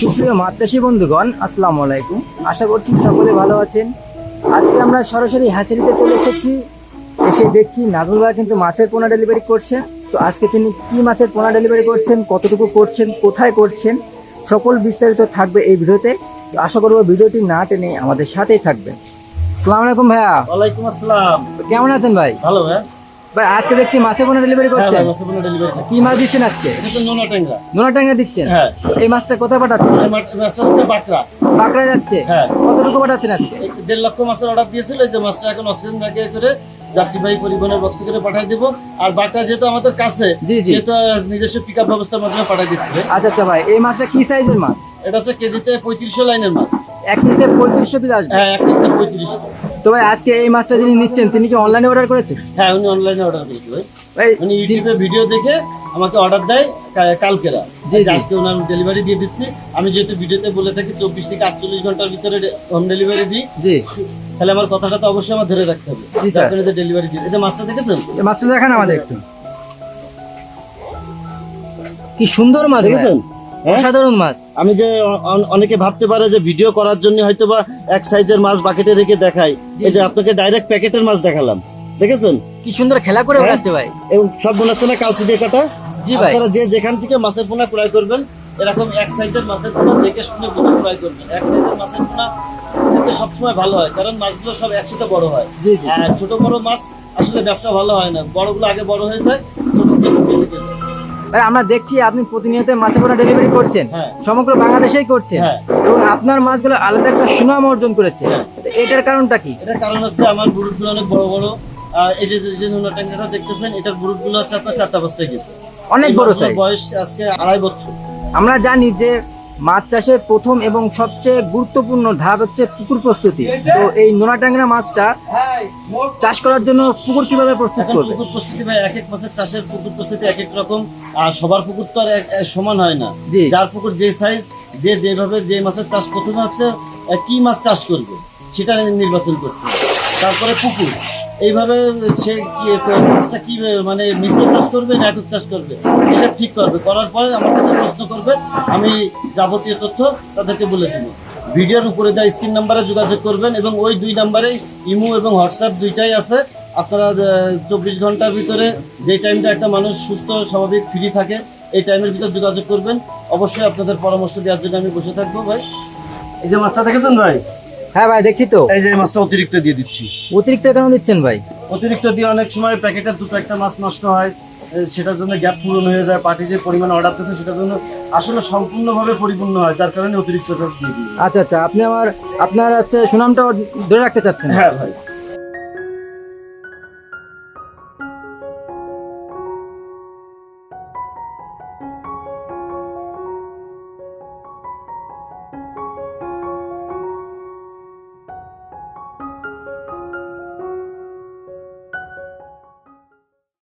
সুপ্রিয় মাছ চাষী বন্ধুগণ আসসালামু আলাইকুম। আশা করছি সকলে ভালো আছেন। আজকে আমরা সরাসরি হ্যাচারিতে চলে এসেছি। এসে দেখছি নাজমুল ভাই কিন্তু মাছের পোনা ডেলিভারি করছেন তো আজকে তিনি কি মাছের পোনা ডেলিভারি করছেন কতটুকু করছেন কোথায় করছেন সকল বিস্তারিত থাকবে এই ভিডিওতে। তো আশা করব ভিডিওটি না টেনে আমাদের সাথেই থাকবেন। আসসালামু আলাইকুম ভাইয়া। ওয়ালাইকুম আসসালাম। কেমন আছেন ভাই? ভালো ভাই ভাই আজকে দেখছি মাছের পোনা ডেলিভারি হ্যাঁ করছেন? কি মাছ দিচ্ছেন আজকে? নোনা ট্যাংরা। নোনা টাঙ্গা দিচ্ছেন? হ্যাঁ। এই মাছটা কোথায় পাঠাচ্ছেন? মাছটা হচ্ছে বাকরা বাঁকড়া যাচ্ছে? হ্যাঁ। কতটুকু পাঠাচ্ছেন আজকে? দেড় লক্ষ মাছের অর্ডার দিয়েছিল যে মাছটা এখন অক্সিজেন ব্যাগে করে যাত্রীবাহী পরিবহনের বক্সে করে পাঠিয়ে দেবো। আর বাকরা যেহেতু আমাদের কাছে। যেহেতু নিজস্ব পিক আপ ব্যবস্থার মাধ্যমে পাঠিয়ে দিচ্ছে। আচ্ছা আচ্ছা ভাই এই মাছটা কি সাইজের মাছ? এটা হচ্ছে কেজিতে পঁয়ত্রিশশো লাইনের মাছ। এক কেজিতে পঁয়ত্রিশশো পিস আসবে। হ্যাঁ এক কেজিতে পঁয়ত্রিশশো। তো ভাই আজকে এই মাছটা যিনি নিচ্ছেন তিনি কি অনলাইনে অর্ডার করেছেন? হ্যাঁ উনি অনলাইনে অর্ডার করেছে ভাই। উনি ইউটিউবে ভিডিও দেখে আমাকে অর্ডার দেয় কালকেরা। যে জি। আজকে ওনার ডেলিভারি দিয়ে দিচ্ছি। আমি যেহেতু ভিডিওতে বলে থাকি চব্বিশ থেকে আটচল্লিশ ঘণ্টার ভিতরে হোম ডেলিভারি দিই। জি। তাহলে আমার কথাটা তো অবশ্যই আমার ধরে রাখতে হবে। যে ডেলিভারি দিয়ে এই মাছটা দেখেছেন? এই মাছটা দেখান আমাদের একটু। কি সুন্দর মাছ। দেখেছেন? অসাধারণ মাছ। আমি যে অনেকে ভাবতে পারে যে ভিডিও করার জন্য হয়তো বা এক সাইজের মাছ বাকেটে রেখে দেখাই। এই যে আপনাকে ডাইরেক্ট প্যাকেটের মাছ দেখালাম। দেখেছেন? কি সুন্দর খেলা করে হ্যাঁ। বেড়াচ্ছে ভাই। এবং সব মনে হচ্ছে না কাউচি দিয়ে কাটা? জি ভাই। আপনারা যে যেখান থেকে মাছের পোনা ক্রয় করবেন এরকম এক সাইজের মাছের পোনা দেখে শুনে বুঝে ক্রয় করবেন। এক সাইজের মাছের পোনা খেতে সবসময় ভালো হয় কারণ মাছগুলো সব একসাথে বড় হয়। জি, জি। ছোট বড় মাছ আসলে ব্যবসা ভালো হয় না। বড়গুলো আগে বড় হয়ে যায় ছোট কিছু থেকে যায়। ভাই আমরা দেখছি আপনি প্রতিনিয়ত মাছের পোনা ডেলিভারি করছেন। হ্যাঁ। সমগ্র বাংলাদেশেই করছেন। হ্যাঁ। এবং আপনার মাছগুলো আলাদা একটা সুনাম অর্জন করেছে। হ্যাঁ। এটার কারণটা কি? এটার কারণ হচ্ছে আমার গ্রুপগুলো অনেক বড় বড়। এই যে যে নোনা ট্যাঙ্কাটা দেখতেছেন এটার গ্রুপগুলো হচ্ছে আপনার চারটা পাঁচটা কেজি অনেক বড় সাইজ বয়স আজকে আড়াই বছর। আমরা জানি যে মাছ চাষের প্রথম এবং সবচেয়ে গুরুত্বপূর্ণ ধাপ হচ্ছে পুকুর প্রস্তুতি। তো এই নোনা ট্যাংরা মাছটা চাষ করার জন্য পুকুর কীভাবে প্রস্তুত করবে? পুকুর প্রস্তুতি ভাই এক এক মাছের চাষের পুকুর প্রস্তুতি এক এক রকম আর সবার পুকুর তো আর সমান হয় না। যার পুকুর যে সাইজ যে যেভাবে যে মাছের চাষ প্রথমে হচ্ছে কি মাছ চাষ করবে সেটা নির্বাচন করতে তারপরে পুকুর। এইভাবে সে মাছটা কি মানে মিশ্র চাষ করবে না একক চাষ করবে? এটা ঠিক করবে। করার পরে আমার কাছে প্রশ্ন করবে, আমি যাবতীয় তথ্য তাদেরকে বলে দেবো। ভিডিওর উপরে দেওয়া স্ক্রিন নাম্বারে যোগাযোগ করবেন এবং ওই দুই নাম্বারে ইমো এবং হোয়াটসঅ্যাপ দুইটাই আছে। আপনারা চব্বিশ ঘণ্টার ভিতরে যে টাইমটা একটা মানুষ সুস্থ, স্বাভাবিক ফ্রি থাকে, এই টাইমের ভিতরে যোগাযোগ করবেন। অবশ্যই আপনাদের পরামর্শ দেওয়ার জন্য আমি বসে থাকব ভাই। এই যে মাছটা দেখেছেন ভাই? হ্যাঁ ভাই দেখছি তো। এই যে মাছটা অতিরিক্ত দিয়ে দিচ্ছি। অতিরিক্ত কেন দিচ্ছেন ভাই? অতিরিক্ত দিয়ে অনেক সময় প্যাকেটের দুটো একটা মাছ নষ্ট হয় সেটার জন্য গ্যাপ পূরণ হয়ে যায় পার্টি যে পরিমাণ অর্ডার দিচ্ছে সেটার জন্য আসলে সম্পূর্ণভাবে পরিপূর্ণ হয় যার কারণে অতিরিক্ত দিয়ে দিই। আচ্ছা আচ্ছা আপনি আমার আপনার হচ্ছে সুনামটা ধরে রাখতে চাচ্ছেন। হ্যাঁ ভাই।